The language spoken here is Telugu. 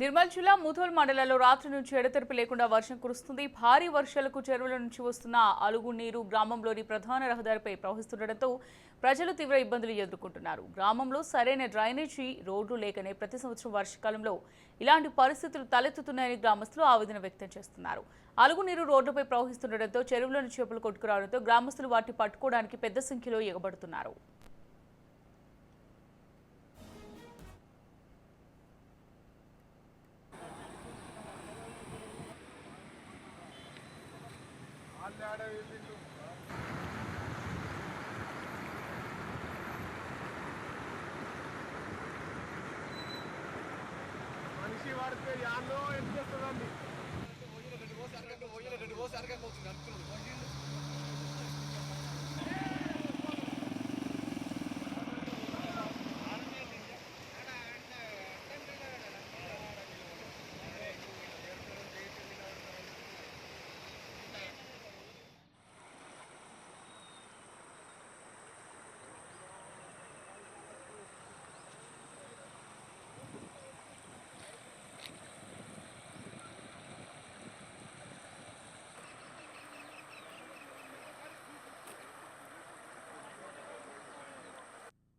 నిర్మల్ జిల్లా ముథోల్ మండలంలో రాత్రి నుంచి ఎడతెరిపి లేకుండా వర్షం కురుస్తుంది. భారీ వర్షాలకు చెరువుల నుంచి వస్తున్న అలుగు నీరు గ్రామంలోని ప్రధాన రహదారిపై ప్రవహిస్తుండటంతో ప్రజలు తీవ్ర ఇబ్బందులు ఎదుర్కొంటున్నారు. గ్రామంలో సరైన డ్రైనేజీ రోడ్లు లేకనే ప్రతి సంవత్సరం వర్షాకాలంలో ఇలాంటి పరిస్థితులు తలెత్తుతున్నాయని గ్రామస్తులు ఆవేదన వ్యక్తం చేస్తున్నారు. అలుగు నీరు రోడ్లపై ప్రవహిస్తుండటంతో చెరువులను చేపలు కొట్టుకురావడంతో గ్రామస్తులు వాటిని పట్టుకోవడానికి పెద్ద సంఖ్యలో ఎగబడుతున్నారు. మనిషి వాడితే యాన్నో ఎంత